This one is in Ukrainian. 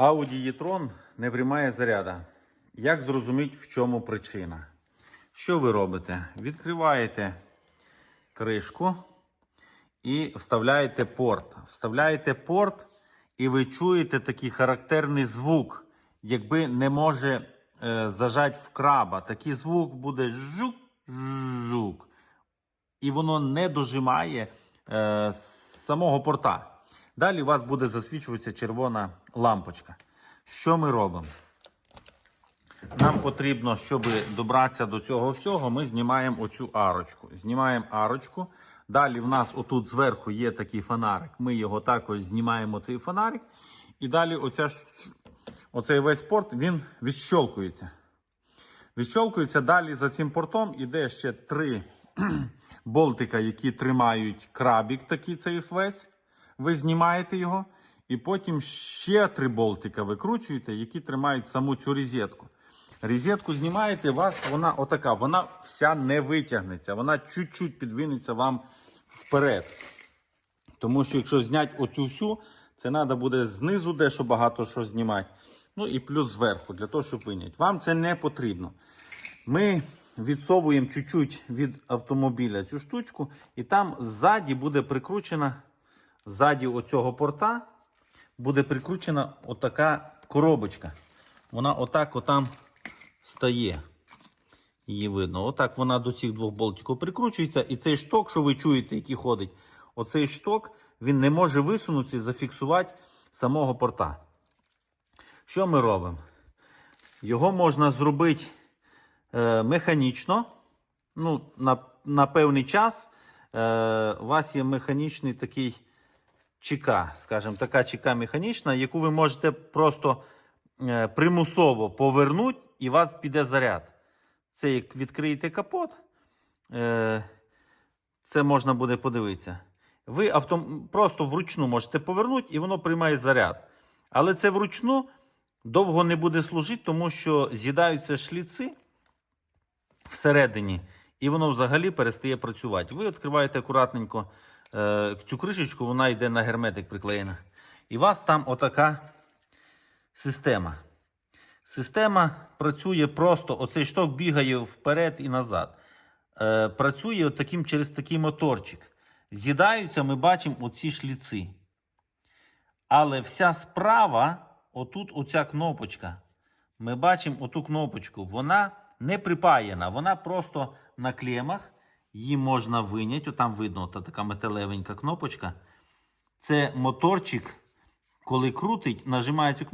Audi e-tron не приймає заряда. Як зрозуміти, в чому причина? Що ви робите? Відкриваєте кришку і вставляєте порт. Вставляєте порт, і ви чуєте такий характерний звук, якби не може е, зажати в краба. Такий звук буде жук-жук. І воно не дожимає е, самого порта. Далі у вас буде засвічуватися червона лампочка. Що ми робимо? Нам потрібно, щоб добратися до цього всього, ми знімаємо оцю арочку. Знімаємо арочку. Далі в нас отут зверху є такий фонарик. Ми його також знімаємо цей фонарик. І далі оця, оцей весь порт він відщолкується. Відщолкується. Далі за цим портом іде ще три болтика, які тримають крабік, такий цей весь. Ви знімаєте його. І потім ще три болтика викручуєте, які тримають саму цю розетку. Розетку знімаєте, вас вона отака, вона вся не витягнеться, вона чуть-чуть підвинеться вам вперед. Тому що якщо зняти оцю всю, це треба буде знизу дещо багато що знімати. Ну і плюс зверху, для того, щоб виняти. Вам це не потрібно. Ми відсовуємо чуть-чуть від автомобіля цю штучку, і там ззаді буде прикручена, ззаді оцього порта буде прикручена отака коробочка. Вона отак отам стає. Її видно. Отак вона до цих двох болтиків прикручується. І цей шток, що ви чуєте, який ходить, оцей шток, він не може висунутися і зафіксувати самого порта. Що ми робимо? Його можна зробити е, механічно. Ну, на, на певний час е, у вас є механічний такий чека, скажімо, така чека механічна, яку ви можете просто е, примусово повернути, і у вас піде заряд. Це як відкриєте капот, е, це можна буде подивитися. Ви автом... просто вручну можете повернути, і воно приймає заряд. Але це вручну довго не буде служити, тому що з'їдаються шліци всередині, і воно взагалі перестає працювати. Ви відкриваєте акуратненько цю кришечку, вона йде на герметик приклеєна. І у вас там отака система. Система працює просто, оцей шток бігає вперед і назад. Е, працює таким, через такий моторчик. З'їдаються, ми бачимо оці шліци. Але вся справа, отут оця кнопочка. Ми бачимо оту кнопочку. Вона не припаяна, вона просто на клемах. Її можна виняти. Там видно та така металевенька кнопочка. Це моторчик, коли крутить, нажимає цю кнопку.